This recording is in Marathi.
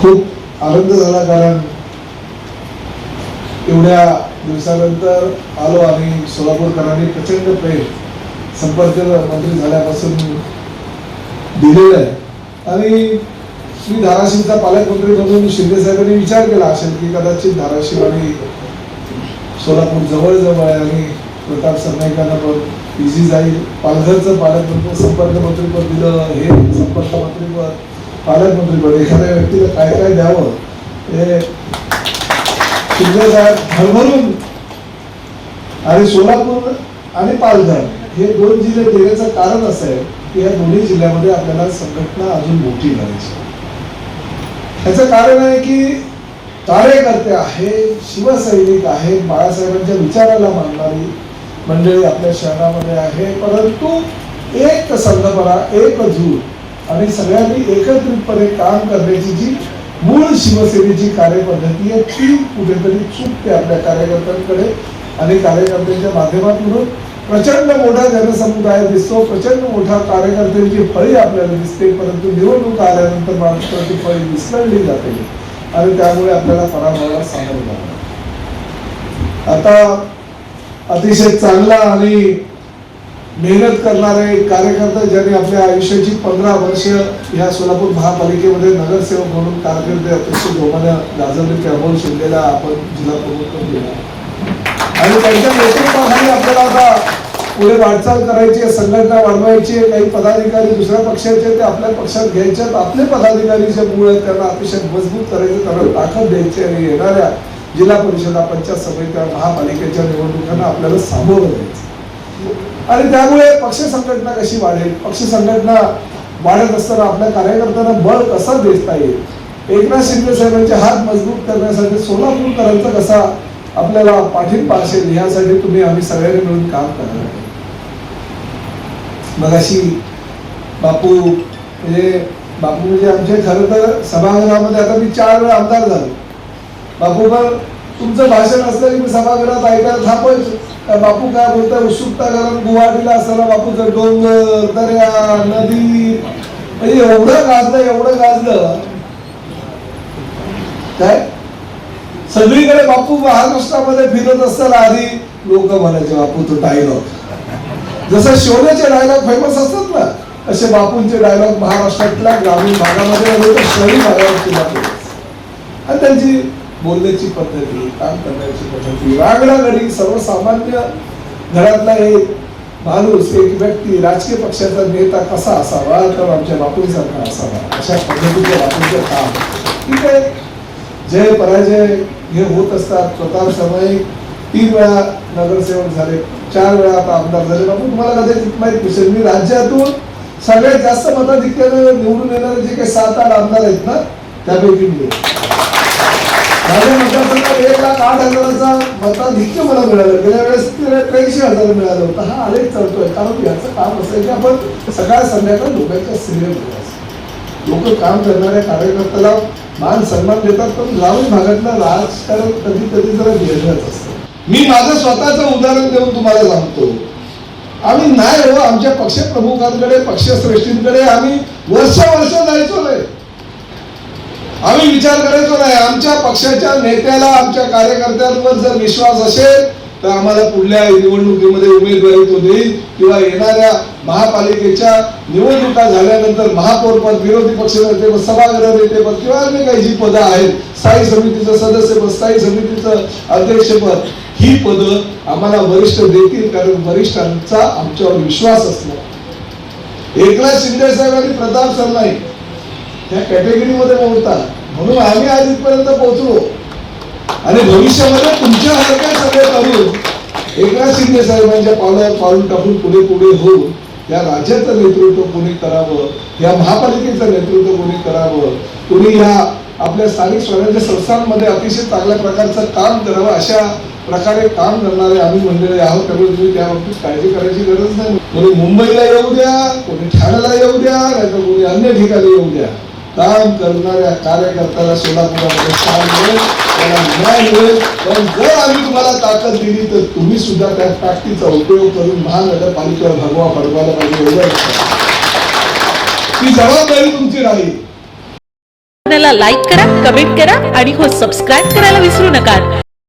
खूप आनंद झाला कारण एवढ्या दिवसानंतर आलो आणि सोलापूरकरांनी प्रचंड प्रेम संपर्क मंत्री झाल्यापासून दिलेलं आहे. आणि मी धाराशिवचा पालकमंत्री म्हणून शिंदे साहेबांनी विचार केला असेल की कदाचित धाराशिव आणि सोलापूर जवळ जवळ आहे आणि प्रताप सरनाईकांना पण इझी जाईल. पालघरचं पालकमंत्री संपर्क मंत्रीपद दिलं हे संपर्क मंत्रीपद पालकमंत्रीपद एखाद्या व्यक्तीला काय काय द्यावं हे शिंदे साहेब भरभरून आणि सोलापूर आणि पालघर हे दोन जिल्हे देण्याचं कारण असं आहे की या दोन्ही जिल्ह्यामध्ये आपल्याला संघटना अजून मोठी करायची ह्याचं कारण आहे की कार्यकर्ते आहेत शिवसैनिक आहेत बाळासाहेबांच्या विचाराला मानणारी मंडळी आपल्या शहरामध्ये आहे. परंतु एक संघपणा एक झूट आणि सगळ्यांनी एकत्रितपणे काम करण्याची जी मूळ शिवसेनेची कार्यपद्धती आहे ती कुठेतरी चुकते आपल्या कार्यकर्त्यांकडे आणि कार्यकर्त्यांच्या माध्यमातून प्रचंड मोठा जनसमुदाय दिसतो प्रचंड मोठा कार्यकर्त्यांची फळी आपल्याला दिसते परंतु निवडणूक आल्यानंतर मात्र ती फळी विसरली जाते. आणि त्यामुळे आपल्याला पराभवाला सामोरं जावं आता अतिशय चांगला आणि मेहनत करणारे एक कार्यकर्ता ज्यांनी आपल्या आयुष्याची पंधरा वर्ष ह्या सोलापूर महापालिकेमध्ये नगरसेवक म्हणून कारकीर्द अतिशय जोमाने गाजवली ते अमोल शिंदेला आपण जिल्हा प्रमुख पण दिला. आणि त्यांच्या नेतृत्वाखाली आपल्याला आता पुढे वाटचाल करायची आहे संघटना वाढवायची आहे काही पदाधिकारी दुसऱ्या पक्षाचे ते आपल्या पक्षात घ्यायचे आपले पदाधिकारी जे मूळ आहेत त्यांना अतिशय मजबूत करायचे त्यांना ताकद द्यायची आणि येणाऱ्या जिल्हा परिषदा पंचायत समित्या महापालिकेच्या निवडणुकांना आपल्याला सामोरं द्यायचं आणि त्यामुळे पक्ष संघटना कशी वाढेल? पक्ष संघटना वाढत असताना आपल्या कार्यकर्त्यांना बळ कसं देता येईल? एकनाथ शिंदे साहेबांचे हात मजबूत करण्यासाठी सोलापूरकरांचा कसा आपल्याला पाठिंबा असेल यासाठी तुम्ही आम्ही सगळ्यांनी मिळून काम करणार आहे मग अशी बापू म्हणजे बापू म्हणजे आमचे खरं तर सभागृहामध्ये आता मी चार वेळा आमदार झालो. बापू पण तुमचं भाषण असलं की मी सभागृहात ऐकायला थांबायचो बापू काय बोलताय? उत्सुकता कारण गुवाहाटीला असताना बापूचं डोंगर दर्या नदी म्हणजे एवढं गाजलं एवढं गाजलं. काय? सगळीकडे बापू महाराष्ट्रामध्ये फिरत असताना आधी लोक म्हणायचे बापू तो डायलॉग जसं शोलेचे डायलॉग फेमस असतात ना असे बापूंचे डायलॉग महाराष्ट्रातल्या ग्रामीण भागामध्ये शहरी भागावर आणि त्यांची बोलण्याची पद्धती काम करण्याची पद्धती रागडागडी सर्वसामान्य घरातला एक माणूस एक व्यक्ती राजकीय पक्षाचा नेता कसा असावा तर आमच्या बापूंसारखा असावा. अशा पद्धतीचे बापूंचे काम. ठीक आहे जय पराजय हे होत असतात स्वतः समय तीन वेळा नगरसेवक झाले चार वेळा आता आमदार झाले. बाबा तुम्हाला कदाचित माहीत नसेल मी राज्यातून सगळ्यात जास्त मताधिक्यानं निवडून येणारे जे काही सात आठ आमदार आहेत ना त्यापैकी मी एक. माझ्या मतदारसंघात एक लाख आठ हजाराचा मताधिक्य मला मिळालं. गेल्या वेळेस त्र्याऐंशी हजार मिळालं होतं. हा आलेख चालतोय कारण याचं काम असं की आपण सकाळ संध्याकाळ लोकांच्या सिरियल लोक काम करणाऱ्या कार्यकर्त्याला मान सन्मान देतात पण ग्रामीण भागातलं राजकारण कधी कधी जरा वेगळंच असतं. मी माझं स्वतःचं उदाहरण देऊन तुम्हाला सांगतो. आम्ही नाही हो आमच्या पक्षप्रमुखांकडे पक्षश्रेष्ठींकडे आम्ही वर्ष वर्ष जायचो नाही. आम्ही विचार करायचो नाही आमच्या पक्षाच्या नेत्याला आमच्या कार्यकर्त्यांवर जर विश्वास असेल तर आम्हाला पुढल्या निवडणुकीमध्ये उमेदवारी तो देईल किंवा येणाऱ्या महापालिकेच्या निवडणुका झाल्यानंतर महापौरपद विरोधी पक्षनेतेपद सभागृह नेतेपद किंवा अन्य काही जी पदं आहेत स्थायी समितीचं सदस्यपद स्थायी समितीचं अध्यक्षपद ही पदं आम्हाला वरिष्ठ देतील कारण वरिष्ठांचा आमच्यावर विश्वास असला एकनाथ शिंदे साहेब आणि प्रताप सरनाईक त्या कॅटेगरीमध्ये मोडतात म्हणून आम्ही आज इथपर्यंत पोहोचलो. आणि भविष्यामध्ये तुमच्यासारखे सगळे तरुण एकनाथ शिंदे साहेबांच्या पावलावर पाऊल टाकून पुढे पुढे होऊन या राज्याचं नेतृत्व कोणी करावं या महापालिकेचं नेतृत्व कोणी करावं कोणी या आपल्या स्थानिक स्वराज्य संस्थांमध्ये अतिशय चांगल्या प्रकारचं काम करावं अशा प्रकारे काम करणारे आम्ही मंडळी आहोत. त्यामुळे तुम्ही त्या बाबतीत काळजी करायची गरज नाही. कोणी मुंबईला येऊ द्या कोणी ठाण्याला येऊ द्या नाही तर कोणी अन्य ठिकाणी येऊ द्या. काम करणाऱ्या कार्यकर्त्याला सोलापुरामध्ये स्थान मिळेल त्याला न्याय मिळेल. पण जर आम्ही तुम्हाला ताकद दिली तर तुम्ही सुद्धा त्या ताकदीचा उपयोग करून महानगरपालिकेवर भगवा फडवायला पाहिजे एवढं ती जबाबदारी तुमची राहील. लाईक करा कमेंट करा आणि हो सबस्क्राईब करायला विसरू नका.